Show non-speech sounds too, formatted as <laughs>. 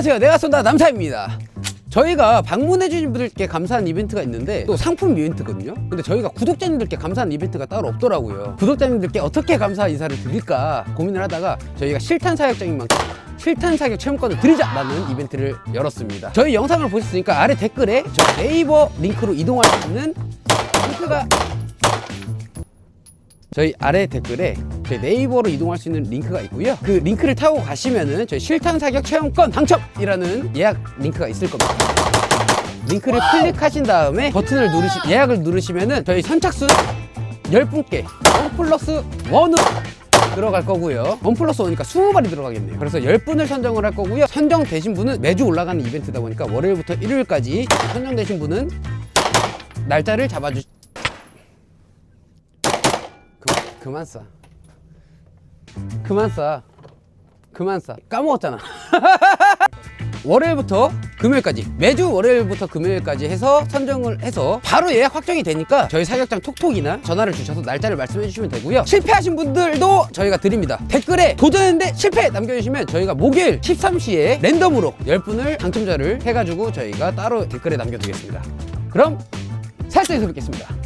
안녕하세요. 내가 쏜다 남사입니다. 저희가 방문해주신 분들께 감사한 이벤트가 있는데 또 상품 이벤트거든요. 근데 저희가 구독자님들께 감사한 이벤트가 따로 없더라고요. 구독자님들께 어떻게 감사 인사를 드릴까 고민을 하다가 저희가 실탄 사격장인 만큼 실탄 사격 체험권을 드리자라는 이벤트를 열었습니다. 저희 영상을 보셨으니까 아래 댓글에 저 네이버 링크로 이동할 수 있는 링크가 저희 아래 댓글에 저희 네이버로 이동할 수 있는 링크가 있고요. 그 링크를 타고 가시면은 저희 실탄 사격 체험권 당첨이라는 예약 링크가 있을 겁니다. 링크를 클릭하신 다음에 버튼을 누르시 예약을 누르시면은 저희 선착순 10분께 원 플러스 원으로 들어갈 거고요. 원 플러스 원이니까 20발이 들어가겠네요. 그래서 10분을 선정을 할 거고요. 선정되신 분은 매주 올라가는 이벤트다 보니까 월요일부터 일요일까지 선정되신 분은 날짜를 잡아주 그, 그만 싸. 그만 싸. 그만 싸. 까먹었잖아. <laughs> 월요일부터 금요일까지 매주 월요일부터 금요일까지 해서 선정을 해서 바로 예약 확정이 되니까 저희 사격장 톡톡이나 전화를 주셔서 날짜를 말씀해 주시면 되고요 실패하신 분들도 저희가 드립니다 댓글에 도전했는데 실패 남겨주시면 저희가 목요일 13시에 랜덤으로 10분을 당첨자를 해가지고 저희가 따로 댓글에 남겨두겠습니다 그럼 살짝에서 뵙겠습니다